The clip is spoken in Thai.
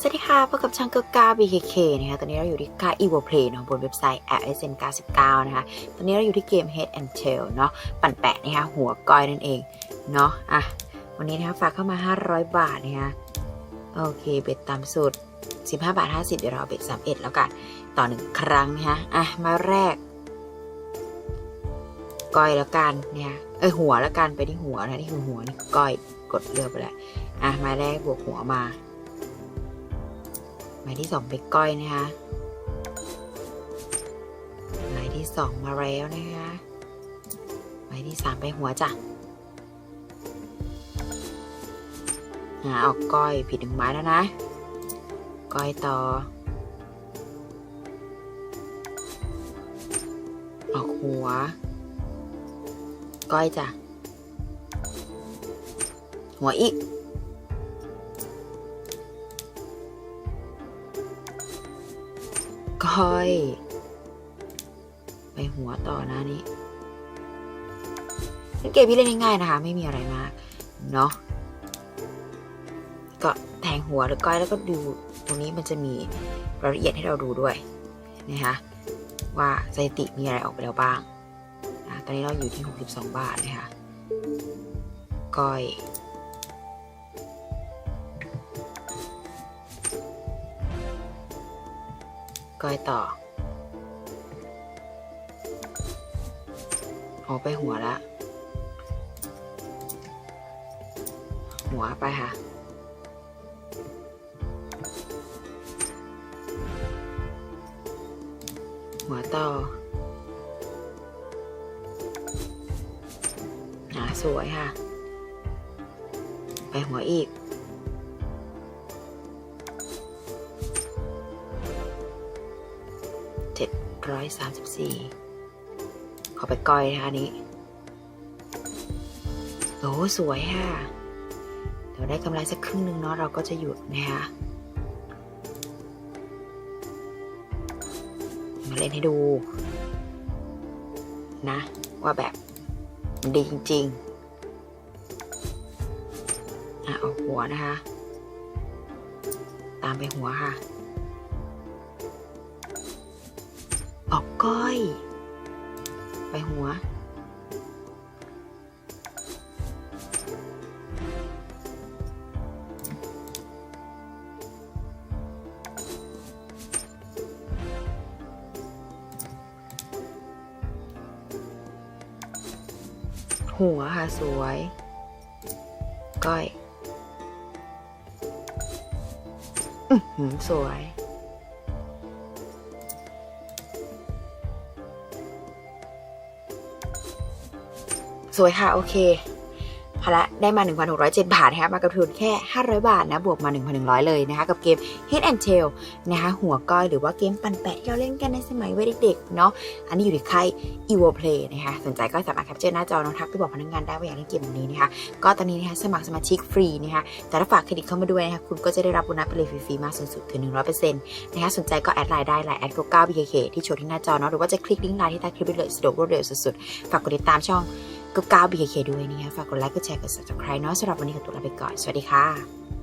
สวัสดีค่ะ พบกับช่างเกกา BKK นะคะ ตอนนี้เราอยู่ที่กา Evo Play เนาะบนเว็บไซต์ a s n 99นะคะ ตอนนี้เราอยู่ที่เกม Head and Tail เนาะ ปั่นแปะนะคะ หัวก้อยนั่นเอง เนาะ อะ วันนี้นะคะ ฝากเข้ามา 500 บาทนะคะ โอเค เบ็ดตามสุด 15 บาท 50 เดี๋ยวเราเอเบ็ด31 แล้วกัน ต่อหนึ่งครั้งนะคะ อะ มาแรก ก้อยแล้วกันเนี่ยเอ้ย หัวแล้วกัน ไปที่หัวนะที่คือหัว นี่คือก้อย กดเลือกไปแล้ว อะ มาแรกบวกหัวมา หมายที่สองไปก้อยนะคะหมายที่สองมาแล้วนะคะหมายที่สามไปหัวจ้ะหาออกก้อยผิดหนึ่งไม้แล้วนะ ก้อยต่อ ออกหัว ก้อยจ้ะหัวอีก ก้อย ไปหัวต่อนะนี่เป็นเกมที่เล่นง่ายๆนะคะ ไม่มีอะไรมากเนาะก็แทงหัวหรือก้อยแล้วก็ดูตรงนี้มันจะมีรายละเอียดให้เราดูด้วยนะคะว่าสถิติมีอะไรออกไปแล้วบ้างนะตอนนี้เราอยู่ที่ 62 บาทนะคะก้อย ก้อยต่อออกไปหัวละ หัวไปค่ะ หัวต่อหาสวยค่ะ ไปหัวอีก เจ็ดร้อยสามสิบสี่ขอไปก้อยนะคะนี้โอ้สวยค่ะเดี๋ยวได้กำไรสักครึ่งหนึ่งเนาะเราก็จะหยุดนะคะมาเล่นให้ดู นะ ว่าแบบมันดีจริงๆอะออกหัวนะคะ ตามไปหัวค่ะ หัว หัวค่ะ สวย ก้อยอือหือสวย สวยค่ะ โอเคพอละได้มา 1,607 บาทนะคะมากับทุนแค่ 500 บาทนะ บวกมา 1,100 เลยนะคะ กับเกม Head and Tail นะคะหัวก้อยหรือว่าเกมปั่นแปะที่เราเล่นกันในสมัยวัยเด็กๆเนาะอันนี้อยู่ในค่าย Evo Play นะคะสนใจก็สามารถแคปเจอร์หน้าจอน้องทักไปบอกพนักงานได้ว่าอยากเล่นเกมแบบนี้นะคะ ก็ตอนนี้นะคะสมัครสมาชิกฟรีนะคะแต่ถ้าฝากเครดิตเข้ามาด้วยนะคะคุณก็จะได้รับโบนัสไปเลยฟรีๆมาสูงสุดถึง 100%นะคะสนใจก็แอดไลน์ได้ไลน์แอดโกก้า BKK ที่โชว์ที่หน้าจอเนาะหรือว่าจะคลิกลิงก์ไลน์ที่ใต้คลิปได้เลยสะดวกรวดเร็วสุดๆฝากกดติดตามช่อง ก็ก้าว BKK ด้วยนะคะฝากกดไลค์กดแชร์กด subscribe เนาะสำหรับวันนี้ขอตัวลาไปก่อน สวัสดีค่ะ